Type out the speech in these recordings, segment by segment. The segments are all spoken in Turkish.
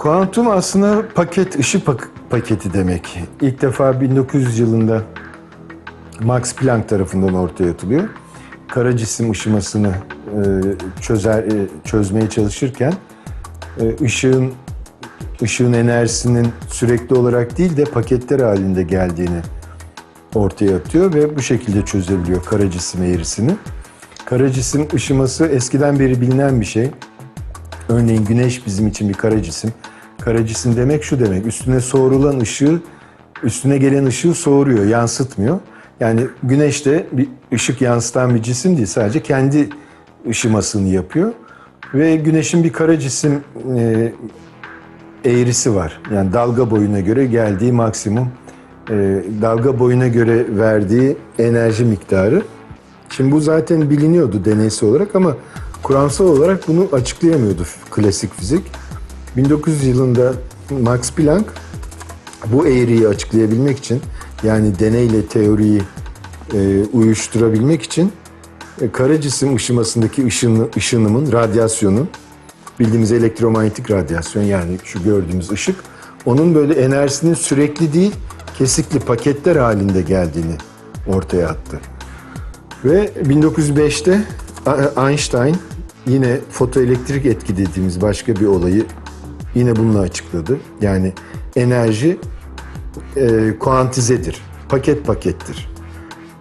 Kuantum aslında paket, ışık pak- paketi demek. İlk defa 1900 yılında Max Planck tarafından ortaya atılıyor. Kara cisim ışımasını e, çözer e, çözmeye çalışırken e, ışığın ışığın enerjisinin sürekli olarak değil de paketler halinde geldiğini ortaya atıyor ve bu şekilde çözebiliyor kara cisim eğrisini. Kara cisim ışıması eskiden beri bilinen bir şey. Örneğin güneş bizim için bir kara cisim. Kara cisim demek şu demek. Üstüne soğurulan ışığı, üstüne gelen ışığı soğuruyor, yansıtmıyor. Yani güneş de bir ışık yansıtan bir cisim değil. Sadece kendi ışımasını yapıyor. Ve güneşin bir kara cisim e, eğrisi var. Yani dalga boyuna göre geldiği maksimum, e, dalga boyuna göre verdiği enerji miktarı. Şimdi bu zaten biliniyordu deneysel olarak ama kuramsal olarak bunu açıklayamıyordu klasik fizik. 1900 yılında Max Planck bu eğriyi açıklayabilmek için yani deneyle teoriyi e, uyuşturabilmek için e, kara cisim ışımasındaki ışın, ışınımın, radyasyonun bildiğimiz elektromanyetik radyasyon yani şu gördüğümüz ışık onun böyle enerjisinin sürekli değil kesikli paketler halinde geldiğini ortaya attı. Ve 1905'te Einstein yine fotoelektrik etki dediğimiz başka bir olayı yine bununla açıkladı. Yani enerji e, kuantizedir, paket pakettir.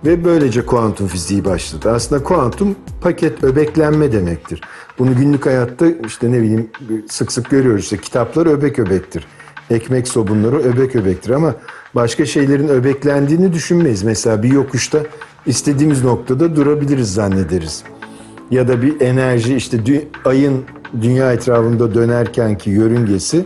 Ve böylece kuantum fiziği başladı. Aslında kuantum paket öbeklenme demektir. Bunu günlük hayatta işte ne bileyim sık sık görüyoruz işte kitaplar öbek öbektir. Ekmek sobunları öbek öbektir ama başka şeylerin öbeklendiğini düşünmeyiz. Mesela bir yokuşta istediğimiz noktada durabiliriz zannederiz. Ya da bir enerji işte dü- ayın dünya etrafında dönerkenki yörüngesi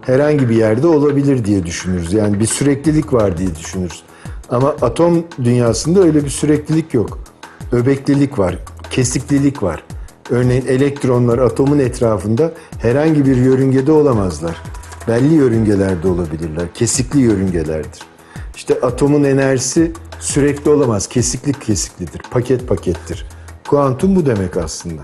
herhangi bir yerde olabilir diye düşünürüz. Yani bir süreklilik var diye düşünürüz. Ama atom dünyasında öyle bir süreklilik yok. Öbeklilik var, kesiklilik var. Örneğin elektronlar atomun etrafında herhangi bir yörüngede olamazlar. Belli yörüngelerde olabilirler, kesikli yörüngelerdir. İşte atomun enerjisi sürekli olamaz, kesiklik kesiklidir, paket pakettir. Kuantum bu demek aslında.